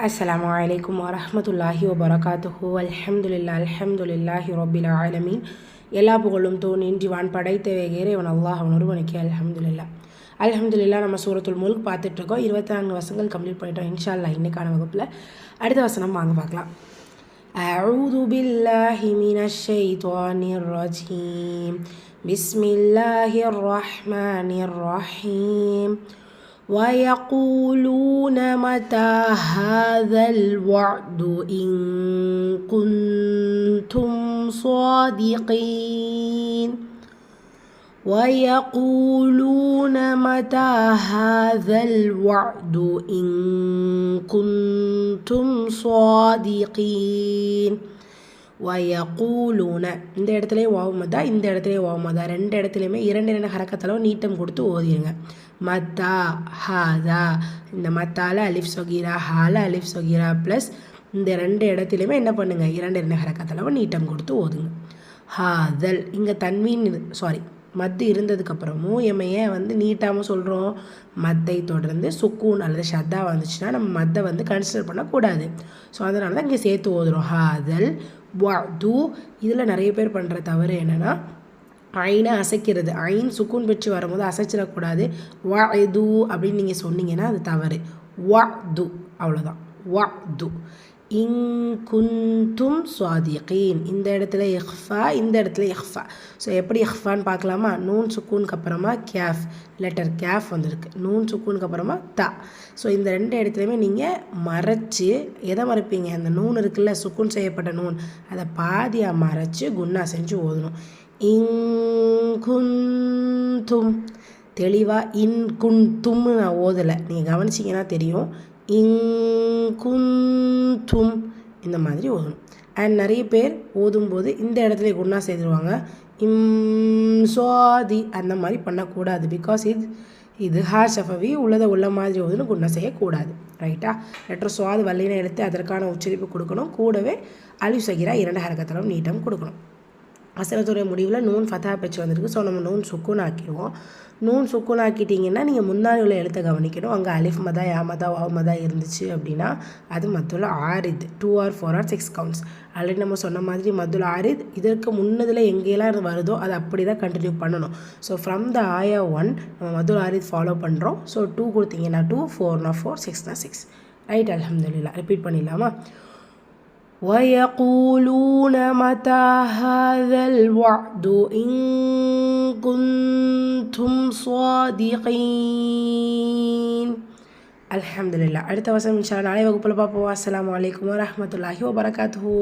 السلام عليكم ورحمة الله وبركاته الحمد لله الحمد لله رب العالمين எல்லா புகழும் தோன்றின்றி வான் படைத்த இறைவன் அல்லாஹ் அவன் ஒருவனுக்கு அலமதுல்லா அலமதுல்லா நம்ம சூரத்துல் முல்க் பார்த்துட்ருக்கோம் இருபத்தி நான்கு வருஷங்கள் கம்ப்ளீட் பண்ணிட்டோம் இன்ஷா அல்லா இன்னைக்கான வகுப்பில் அடுத்த வசனம் வாங்க பார்க்கலாம் أعوذ بالله من الشيطان الرجيم بسم الله الرحمن الرحيم ويقولون متى هذا الوعد إن كنتم صادقين؟ ويقولون متى هذا الوعد إن كنتم صادقين؟ வயகூலூன. இந்த இடத்துலையும் வாவுமதா இந்த இடத்துலையும் வாவுமதா. ரெண்டு இடத்துலையுமே இரண்டு இரண்டு ஹரக்கத்தளவு நீட்டம் கொடுத்து ஓதிடுங்க மத்தா ஹாதா. இந்த மத்தால அலிஃப் சொகீரா ஹால அலிஃப் சொகீரா ப்ளஸ் இந்த ரெண்டு இடத்துலையுமே என்ன பண்ணுங்கள் இரண்டு இரண்டு ஹரக்கத்தளவு நீட்டம் கொடுத்து ஓதுங்க. ஹாதல். இங்கே தன்வீன் சாரி மத்து இருந்ததுக்கப்புறமும் எம்ம ஏன் வந்து நீட்டாமல் சொல்கிறோம் மத்தை தொடர்ந்து சுக்கூன் அல்லது ஷத்தா வந்துச்சுன்னா நம்ம மத்தை வந்து கன்சிடர் பண்ணக்கூடாது. ஸோ அதனால தான் இங்கே சேர்த்து ஓதுறோம். ஹாதல் வா து. இதில் நிறைய பேர் பண்ணுற தவறு என்னென்னா ஐனை அசைக்கிறது. ஐன் சுக்குன் பெற்று வரும்போது அசைச்சிடக்கூடாது. வா து அப்படின்னு நீங்கள் சொன்னீங்கன்னா அது தவறு. வா து. அவ்வளோதான் வா து. இங்குந்தும் சுவாதிகீன். இந்த இடத்துல எஹ்ஃபா இந்த இடத்துல எஹ்ஃபா ஸோ எப்படி எஹ்ஃபான்னு பார்க்கலாமா? நூன் சுக்கூனுக்கு அப்புறமா கேஃப் லெட்டர் கேஃப் வந்திருக்கு. நூன் சுக்கூனுக்கு அப்புறமா தா. ஸோ இந்த ரெண்டு இடத்துலையுமே நீங்கள் மறைச்சி எதை மறைப்பீங்க? அந்த நூன் இருக்குல்ல சுக்குன் செய்யப்பட்ட நூன். அதை பாதியாக மறைச்சி குன்னா செஞ்சு ஓதணும். இங்குந்தும் தெளிவாக இன் குன் தும்னு நான் ஓதலை. நீங்கள் கவனிச்சிங்கன்னா தெரியும். தும் இந்த மாதிரி ஓதணும் அண்ட் நிறைய பேர் ஓதும்போது இந்த இடத்துல குண்ணா செய்துருவாங்க இம் சுவாதி அந்த மாதிரி பண்ணக்கூடாது. பிகாஸ் இது இது ஹா ஷஃபவி உள்ளதை உள்ள மாதிரி ஓதுன்னு குண்ணா செய்யக்கூடாது. ரைட்டா லெட்டர் சுவாது வல்லினை எடுத்து அதற்கான உச்சரிப்பு கொடுக்கணும். கூடவே அழிவு சகிரா இரண்டு ஹரக்கத்தலம் நீட்டம் கொடுக்கணும். வசனத்துடைய முடிவில் நூன் ஃபதா பேச்சு வந்திருக்கு. ஸோ நம்ம நூன் சுக்குன் ஆக்கிடுவோம் நூன் சுக்குன் ஆக்கிட்டிங்கன்னா நீங்கள் முன்னாடி உள்ள எழுத்தை கவனிக்கணும். அங்கே அலிஃப் மதா யா மதா வாவ் மதா இருந்துச்சு அப்படின்னா அது மத்துள்ள ஆரித். Two or four or six counts. Already நம்ம சொன்ன மாதிரி மதுல ஆரித் இதற்கு முன்னதில் எங்கேயெல்லாம் வருதோ அதை அப்படி தான் கண்டினியூ பண்ணணும். ஸோ ஃப்ரம் த ஆயா ஒன் நம்ம மதுல் ஆரித் ஃபாலோ பண்ணுறோம் ஸோ டூ கொடுத்தீங்கன்னா டூ ஃபோர்னா ஃபோர் சிக்ஸ்னா சிக்ஸ் ரைட் அலமதுல்லா ரிப்பீட் பண்ணிடலாமா? ويقولون متى هذا الوعد إن كنتم صادقين الحمد لله அடுத்த வசனம் இன்ஷா நாளை வகுப்பில் பார்ப்போம் அஸ்லாம் வலைக்கம் வரமத்துல்லாஹி வபரகாத்து